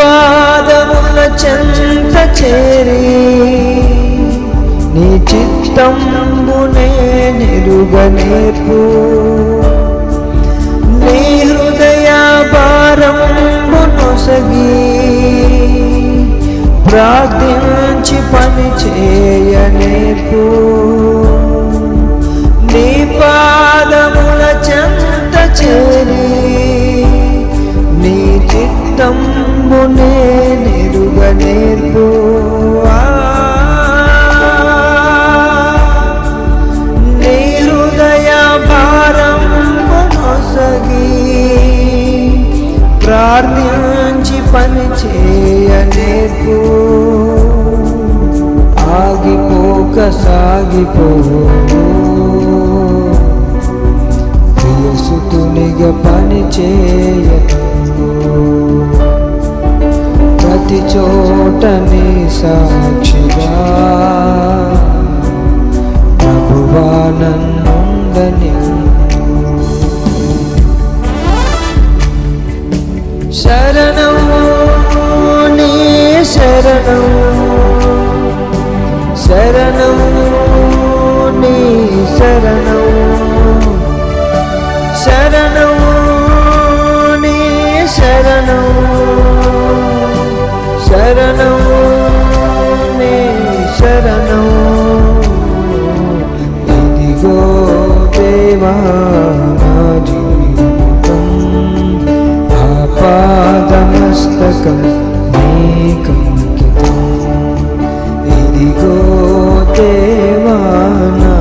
పాదముల చెంత చేరి నీ చిత్తంబునే నిరుగనేపు నీ హృదయ భారంబునొసగి ప్రార్థించి పని చేయనేపు. చిత్తంబునే నిరుగనేర్పు నీ హృదయ భారం నొసగి ప్రార్థించి పని చేయనేర్పు ఆగిపోక సాగిపో. ప్రియసుతునిగా పని చేయను ప్రతి చోట నీ సాక్షిగా. ప్రభువా నన్నుండని శరణం నీ శరణం. శరణం నీ శరణం. శరణం నీ శరణం శరణం. దేవా నా జీవితం ఆపాదమస్తకం నీకం ఇదిగో దేవా నా